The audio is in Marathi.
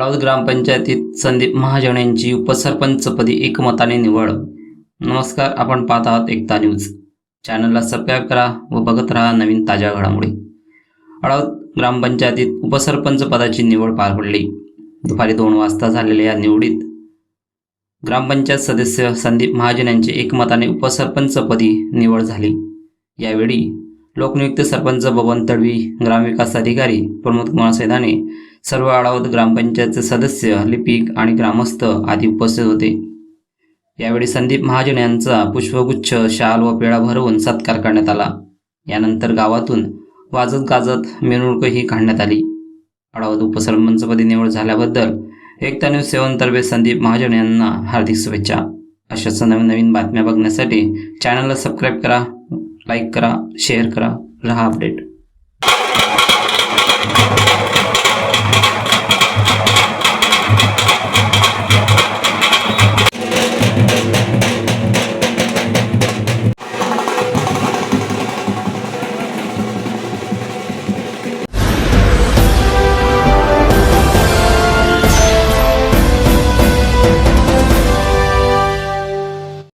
अडावत ग्रामपंचायतीत संदीप महाजन यांची उपसरपंचपदी एकमताने निवड. नमस्कार आपण पाहत आहात एकता न्यूज. चॅनलला सबस्क्राईब करा व बघत राहा नवीन ताज्या घडामोडी. अडावत ग्रामपंचायतीत उपसरपंच पदाची निवड पार पडली. दुपारी दोन वाजता झालेल्या या निवडीत ग्रामपंचायत सदस्य संदीप महाजन यांची एकमताने उपसरपंचपदी निवड झाली. यावेळी लोकनियुक्त सरपंच बबन तडवी ग्रामविकास अधिकारी प्रमोद कुमार सैदाने सर्व आढावत ग्रामपंचायतचे सदस्य लिपिक आणि ग्रामस्थ आदी उपस्थित होते. यावेळी संदीप महाजन यांचा पुष्पगुच्छ शाल व पेळा भरवून सत्कार करण्यात आला. यानंतर गावातून वाजत गाजत मिरवणूकही काढण्यात आली. आढावत उपसरपंचपदी निवड झाल्याबद्दल एकता न्यूज सेवनतर्फे संदीप महाजन यांना हार्दिक शुभेच्छा. अशाच नवीन नवीन बातम्या बघण्यासाठी चॅनलला सबस्क्राईब करा. लाईक करा शेअर करा रहा अपडेट.